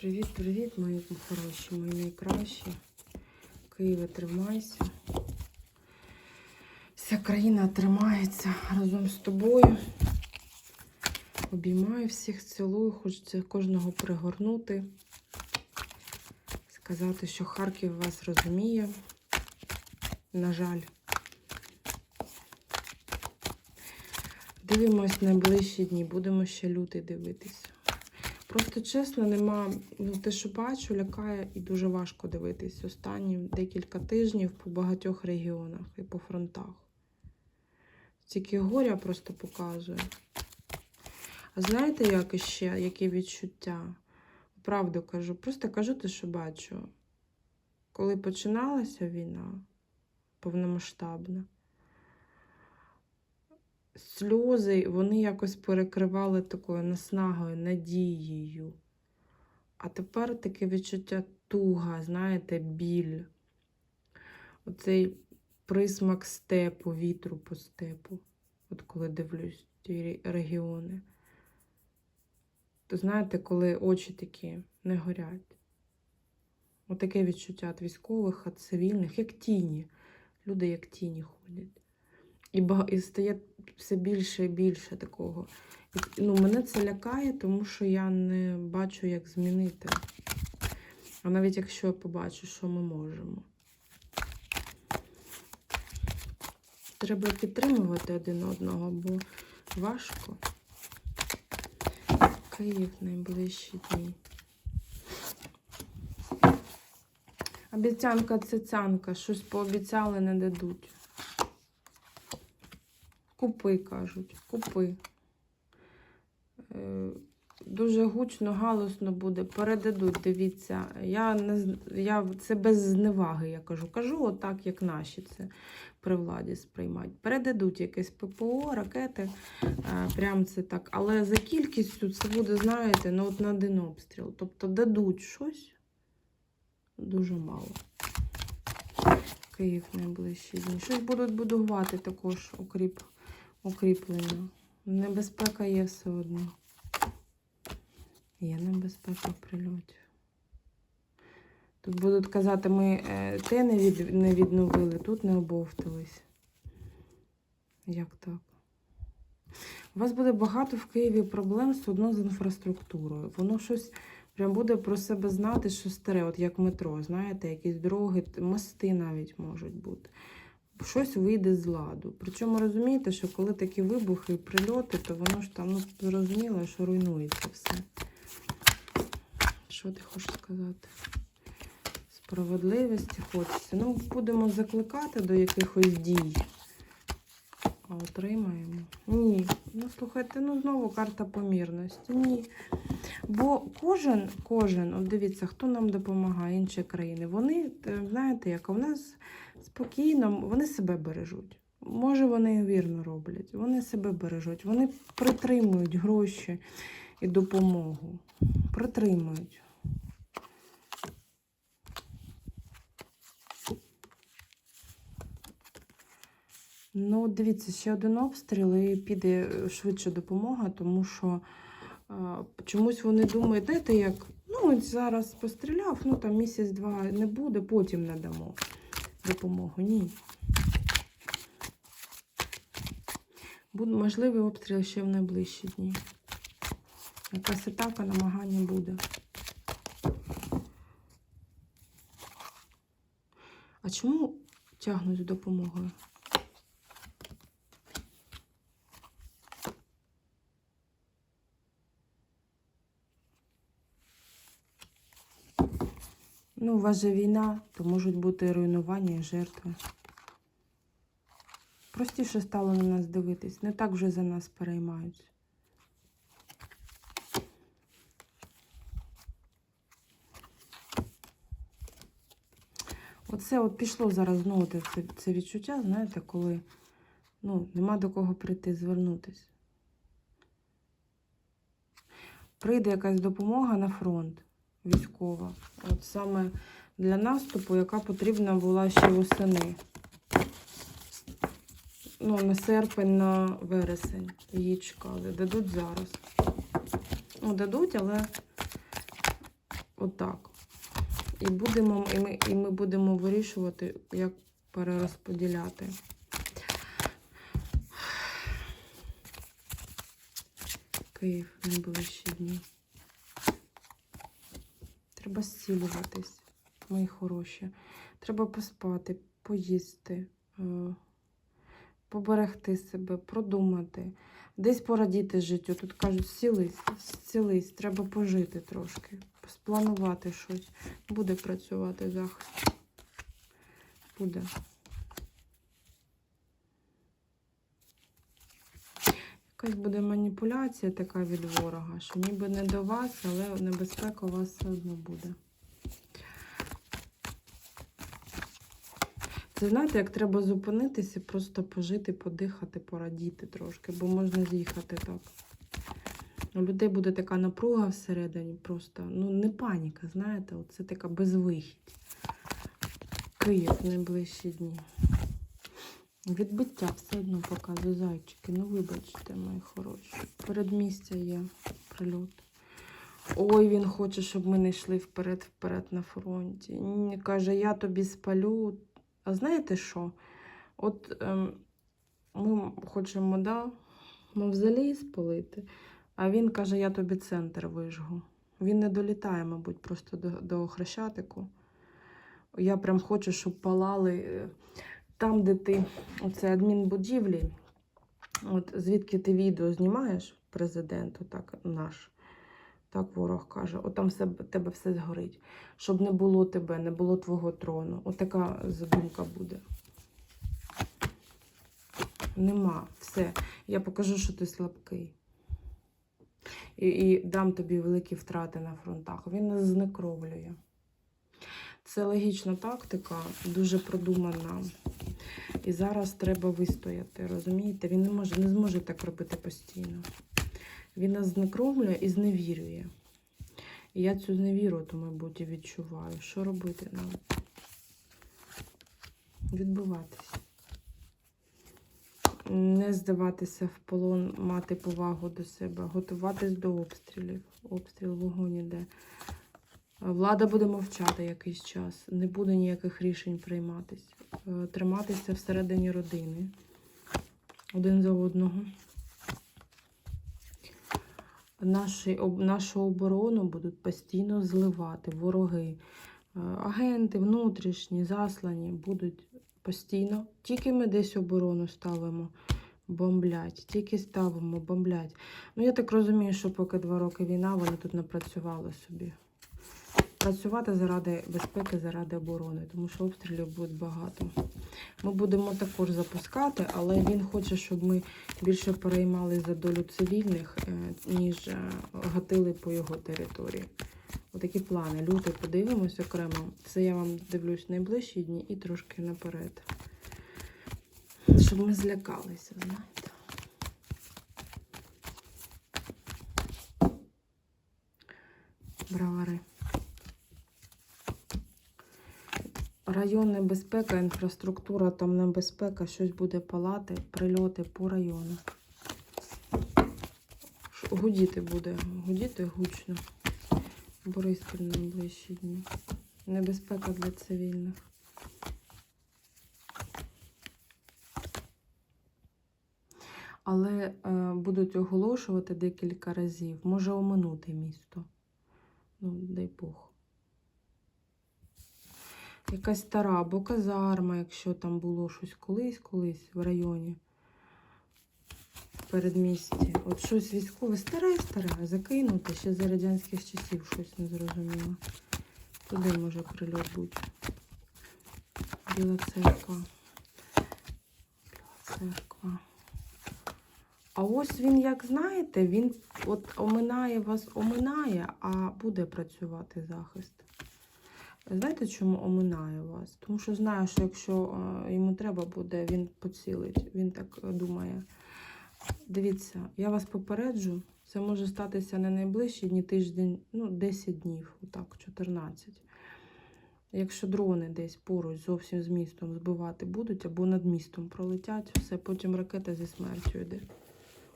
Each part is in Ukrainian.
Привіт-привіт, мої хороші, мої найкращі. Києве, тримайся. Вся країна тримається разом з тобою. Обіймаю всіх, цілую, хочеться кожного пригорнути. Сказати, що Харків вас розуміє. На жаль. Дивимось найближчі дні, будемо ще лютий дивитися. Просто чесно, нема. Ну, те, що бачу, лякає і дуже важко дивитись. Останні декілька тижнів по багатьох регіонах і по фронтах. Тільки горя просто показує. А знаєте, як іще, які відчуття? Правду кажу, просто кажу те, що бачу. Коли починалася війна повномасштабна, сльози, вони якось перекривали такою наснагою, надією. А тепер таке відчуття туга, знаєте, біль. Оцей присмак степу, вітру по степу. От коли дивлюсь ті регіони. То знаєте, коли очі такі не горять. Отаке відчуття від військових, від цивільних, як тіні. Люди як тіні ходять. І, бага... і стає все більше і більше такого. Ну, мене це лякає, тому що я не бачу, як змінити. А навіть якщо я побачу, що ми можемо. Треба підтримувати один одного, бо важко. Київ найближчі дні. Обіцянка цицянка, щось пообіцяли, не дадуть. Купи, кажуть, купи. Е, Дуже гучно, галосно буде, передадуть, дивіться. Я не я це без зневаги, я кажу. Кажу отак, як наші це при владі сприймають. Передадуть якесь ППО, ракети. е, Прям це так. Але за кількістю це буде, знаєте, ну от на один обстріл. Тобто дадуть щось дуже мало. Київ найближчі дні. Щось будуть будувати також укріп, укріплення. Небезпека є все одно. Є небезпека прильотів. Тут будуть казати, ми е, те не, від, не відновили, тут не обовтались. Як так? У вас буде багато в Києві проблем все одно з інфраструктурою. Воно щось прям буде про себе знати, що старе, от як метро, знаєте, якісь дороги, мости навіть можуть бути. Щось вийде з ладу. Причому розумієте, що коли такі вибухи і прильоти, то воно ж там, ну, зрозуміло, що руйнується все. Що ти хочеш сказати? Справедливості хочеться. Ну, будемо закликати до якихось дій. Отримаємо. Ні. Ну, слухайте, ну знову карта помірності. Ні. Бо кожен, кожен, от дивіться, хто нам допомагає, інші країни, вони, е, знаєте, як у нас спокійно, вони себе бережуть. Може, вони вірно роблять, вони себе бережуть, вони притримують гроші і допомогу. Притримують. Ну, дивіться, ще один обстріл і піде е, швидше допомога, тому що а, чомусь вони думають, знаєте, як, ну, зараз постріляв, ну там місяць-два не буде, потім надамо допомогу. Ні. Буде можливий обстріл ще в найближчі дні. Якась атака, намагання буде. А чому тягнуть допомогою? Ну, у вас же війна, то можуть бути руйнування і жертви. Простіше стало на нас дивитись, не так вже за нас переймаються. Оце от пішло зараз знову це, це відчуття, знаєте, коли ну, нема до кого прийти, звернутися. Прийде якась допомога на фронт військова. От саме для наступу, яка потрібна була ще восени. Ну, на серпень, на вересень її чекали. Дадуть зараз. Ну, дадуть, але Отак. І, будемо, і, ми, і ми будемо вирішувати, як перерозподіляти. Київ найближчі дні. Треба зцілюватись, мої хороші. Треба поспати, поїсти, е, поберегти себе, продумати, десь порадіти життю. Тут кажуть, зцілись, зцілись, треба пожити трошки, спланувати щось. Буде працювати захист. Буде. Якась буде маніпуляція така від ворога, що ніби не до вас, але небезпека у вас все одно буде. Це знаєте, як треба зупинитися, просто пожити, подихати, порадіти трошки, бо можна з'їхати так. У людей буде така напруга всередині, просто, ну, не паніка, знаєте, це така безвихідь. Київ в найближчі дні. Відбиття все одно показує зайчики. Ну, вибачте, мої хороші. Передмістя є прильот. Ой, він хоче, щоб ми не йшли вперед-вперед на фронті. Каже, я тобі спалю. А знаєте що? От ем, ми хочемо, да, мавзолей спалити, а він каже, я тобі центр вижгу. Він не долітає, мабуть, просто до, до Хрещатику. Я прям хочу, щоб палали е, там, де ти, оце адмінбудівлі, от звідки ти відео знімаєш, президент, отак наш. Так ворог каже, от там все, тебе все згорить. Щоб не було тебе, не було твого трону. Отака задумка буде. Нема, все. Я покажу, що ти слабкий. І, і дам тобі великі втрати на фронтах. Він нас знекровлює. Це логічна тактика, дуже продумана. І зараз треба вистояти, розумієте? Він не може, не зможе так робити постійно. Він нас знекровлює і зневірює. І я цю зневіру, то, мабуть, відчуваю. Що робити нам? Відбиватись. Не здаватися в полон, мати повагу до себе, готуватись до обстрілів. Обстріл, вогонь іде. Влада буде мовчати якийсь час, не буде ніяких рішень прийматись. Е, Триматися всередині родини один за одного. Наші, об, нашу оборону будуть постійно зливати вороги, Е, агенти внутрішні, заслані будуть постійно. Тільки ми десь оборону ставимо, бомблять, тільки ставимо, бомблять. Ну, я так розумію, що поки два роки війна, вони тут напрацювали собі. Працювати заради безпеки, заради оборони, тому що обстрілів буде багато. Ми будемо також запускати, але він хоче, щоб ми більше переймали за долю цивільних, е, ніж е, гатили по його території. Отакі плани. Лютий подивимось окремо. Це я вам дивлюсь найближчі дні і трошки наперед. Щоб ми злякалися, знаєте. Бравари. Район небезпека, інфраструктура, там небезпека, щось буде палати, прильоти по району. Гудіти буде, гудіти гучно. Бориспіль на найближчі дні. Небезпека для цивільних. Але е, будуть оголошувати декілька разів. Може оминути місто. Ну, дай Бог. Якась стара або казарма, якщо там було щось колись-колись в районі. В передмісті. От щось військове старе-старе, закинуте ще за радянських часів щось незрозуміло. Туди може прильот бути. Біла церква. Біла церква. А ось він, як знаєте, він от оминає вас, оминає, а буде працювати захист. Знаєте, чому оминає вас? Тому що знає, що якщо е, йому треба буде, він поцілить. Він так е, думає. Дивіться, я вас попереджу, це може статися не найближчі дні, тиждень, ну, 10 днів, отак, 14. Якщо дрони десь поруч зовсім з містом збивати будуть або над містом пролетять, все, потім ракета зі смертю йде.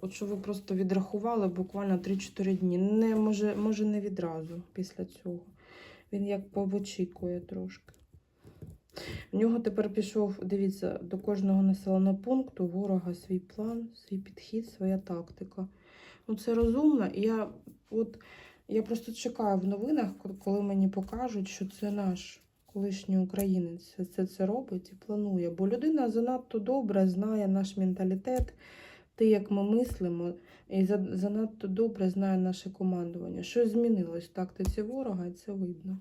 От що ви просто відрахували буквально 3-4 дні. Не, може, може, не відразу після цього. Він як повочікує трошки. В нього тепер пішов, дивіться, до кожного населеного пункту ворога свій план, свій підхід, своя тактика. Ну, це розумно. Я, от, я просто чекаю в новинах, коли мені покажуть, що це наш колишній українець це, це робить і планує. Бо людина занадто добре знає наш менталітет, те, як ми мислимо, і за- занадто добре знає наше командування. Щось змінилось в тактиці ворога, і це видно.